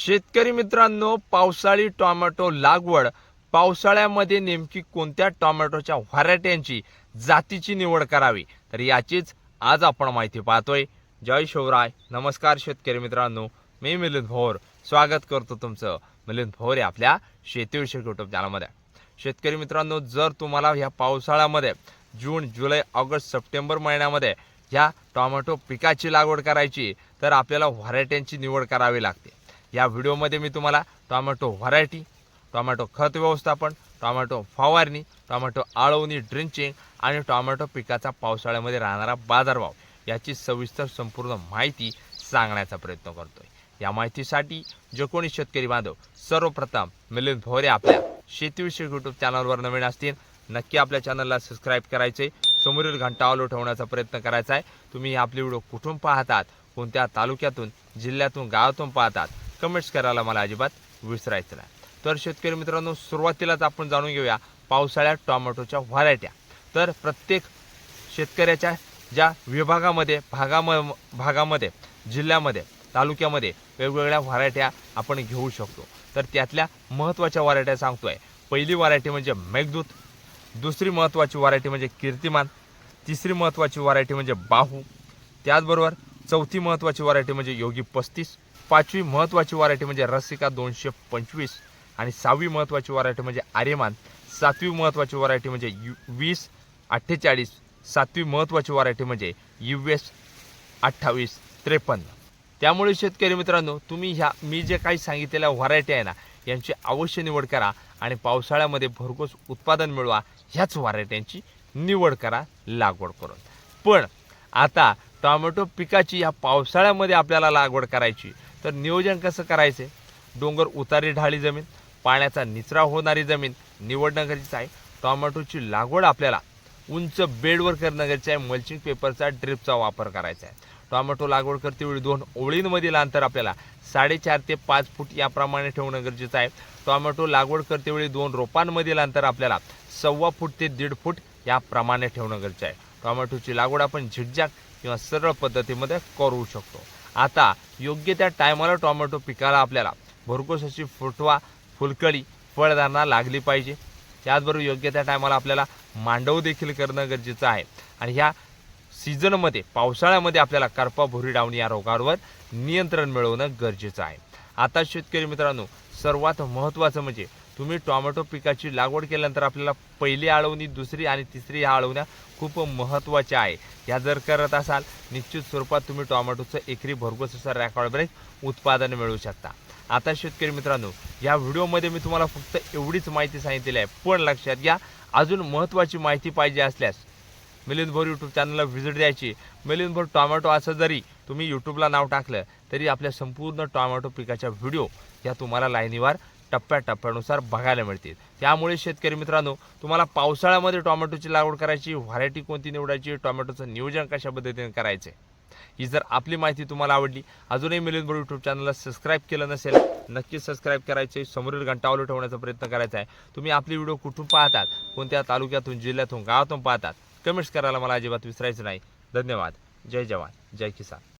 शेतकरी मित्रांनो पावसाळी टोमॅटो लागवड. पावसाळ्यामध्ये नेमकी कोणत्या टोमॅटोच्या व्हरायट्यांची जातीची निवड करावी? तर याचीच आज आपण माहिती पाहतोय. जय शिवराय. नमस्कार शेतकरी मित्रांनो. मी मिलिंद भोर. स्वागत करतो तुमचं मिलिंद भोर या आपल्या शेतीविषयक युट्यूब चॅनलमध्ये शेतकरी मित्रांनो जर तुम्हाला ह्या पावसाळ्यामध्ये जून जुलै ऑगस्ट सप्टेंबर महिन्यामध्ये ह्या टोमॅटो पिकाची लागवड करायची तर आपल्याला व्हरायट्यांची निवड करावी लागते. या व्हिडिओमध्ये मी तुम्हाला टोमॅटो व्हरायटी टोमॅटो खत व्यवस्थापन टोमॅटो फवारणी टॉमॅटो आळवणी ड्रिंचिंग आणि टोमॅटो पिकाचा पावसाळ्यामध्ये राहणारा बाजारभाव याची सविस्तर संपूर्ण माहिती सांगण्याचा प्रयत्न करतोय. या माहितीसाठी जे कोणी शेतकरी बांधव सर्वप्रथम मिलिंद भोरे आपल्या शेतीविषयक यूट्यूब चॅनलवर नवीन असतील नक्की आपल्या चॅनलला सबस्क्राईब करायचे समोरील घंटा ऑलो ठेवण्याचा प्रयत्न करायचा आहे. तुम्ही आपले व्हिडिओ कुठून पाहतात कोणत्या तालुक्यातून जिल्ह्यातून गावातून पाहतात कमेंट्स करायला मला अजिबात विसरायचं नाही. तर शेतकरी मित्रांनो सुरुवातीलाच आपण जाणून घेऊया पावसाळ्यात टॉमॅटोच्या व्हरायट्या. तर प्रत्येक शेतकऱ्याच्या ज्या विभागामध्ये भागाम भागामध्ये जिल्ह्यामध्ये तालुक्यामध्ये वेगवेगळ्या व्हरायट्या आपण घेऊ शकतो. तर त्यातल्या महत्त्वाच्या व्हरायट्या सांगतोय. पहिली व्हरायटी म्हणजे मेघदूत दुसरी महत्त्वाची व्हरायटी म्हणजे कीर्तिमान तिसरी महत्त्वाची व्हरायटी म्हणजे बाहू त्याचबरोबर चौथी महत्त्वाची व्हरायटी म्हणजे योगी पस्तीस पाचवी महत्त्वाची व्हरायटी म्हणजे रसिका दोनशे पंचवीस आणि सहावी महत्त्वाची व्हरायटी म्हणजे आर्यमान. सातवी महत्त्वाची व्हरायटी म्हणजे यू वीस अठ्ठेचाळीस. सातवी महत्त्वाची व्हरायटी म्हणजे यू एस अठ्ठावीस त्रेपन्न. त्यामुळे शेतकरी मित्रांनो तुम्ही ह्या मी जे काही सांगितलेल्या व्हरायटी आहे ना यांची अवश्य निवड करा आणि पावसाळ्यामध्ये भरघोस उत्पादन मिळवा ह्याच व्हरायट्यांची निवड करा लागवड करून. पण आता टोमॅटो पिकाची या पावसाळ्यामध्ये आपल्याला लागवड करायची तर नियोजन कसं करायचं? डोंगर उतारी ढाळी जमीन पाण्याचा निचरा होणारी जमीन निवडणं गरजेचं आहे. टोमॅटोची लागवड आपल्याला उंच बेडवर करणं गरजेचं आहे. मल्चिंग पेपरचा ड्रिपचा वापर करायचा आहे. टोमॅटो लागवड करतेवेळी दोन ओळींमधील अंतर आपल्याला साडेचार ते पाच फूट याप्रमाणे ठेवणं गरजेचं आहे. टोमॅटो लागवड करतेवेळी दोन रोपांमधील अंतर आपल्याला सव्वा फूट ते दीड फूट याप्रमाणे ठेवणं गरजेचं आहे. टोमॅटोची लागवड आपण झिटझाक किंवा सरळ पद्धतीमध्ये करू शकतो. आता योग्य त्या टायमाला टोमॅटो पिकाला आपल्याला भरघोस अशी फुटवा फुलकळी फळधारणा लागली पाहिजे. त्याचबरोबर योग्य त्या टायमाला आपल्याला मांडव देखील करणं गरजेचं आहे. आणि ह्या सीझनमध्ये पावसाळ्यामध्ये आपल्याला करपा भुरी डावणी या रोगावर नियंत्रण मिळवणं गरजेचं आहे. आता शेतकरी मित्रांनो सर्वात महत्त्वाचं म्हणजे तुम्ही टोमॅटो पिकाची लागवड केल्यानंतर आपल्याला पहिली आळवणी दुसरी आणि तिसरी ह्या आळवण्या खूप महत्त्वाच्या आहे. या जर करत असाल निश्चित स्वरूपात तुम्ही टोमॅटोचं एकरी भरघोस असं रेकॉर्ड ब्रेक उत्पादन मिळवू शकता. आता शेतकरी मित्रांनो या व्हिडिओमध्ये मी तुम्हाला फक्त एवढीच माहिती सांगितलेली आहे. पण लक्षात घ्या अजून महत्त्वाची माहिती पाहिजे असल्यास मिलिंद भोर यूट्यूब चॅनलला व्हिजिट द्यायची. मिलिंद भोर टोमॅटो असं जरी तुम्ही यूट्यूबला नाव टाकलं तरी आपल्या संपूर्ण टोमॅटो पिकाच्या व्हिडिओ या तुम्हाला लाईनीवर टप्प्याटप्प्यानुसार बघायला मिळतील. त्यामुळे शेतकरी मित्रांनो तुम्हाला पावसाळ्यामध्ये टोमॅटोची लागवड करायची व्हरायटी कोणती निवडायची टोमॅटोचं नियोजन कशा पद्धतीने करायचं ही जर आपली माहिती तुम्हाला आवडली अजूनही मिलिंद बोर यूट्यूब चॅनलला सबस्क्राईब केलं नसेल नक्की सबस्क्राईब करायचे समोरील घंटावलं ठेवण्याचा प्रयत्न करायचा आहे. तुम्ही आपली व्हिडिओ कुठून पाहतात कोणत्या तालुक्यातून जिल्ह्यातून गावातून पाहतात कमेंट्स करायला मला अजिबात विसरायचं नाही. धन्यवाद. जय जवान. जय किसान.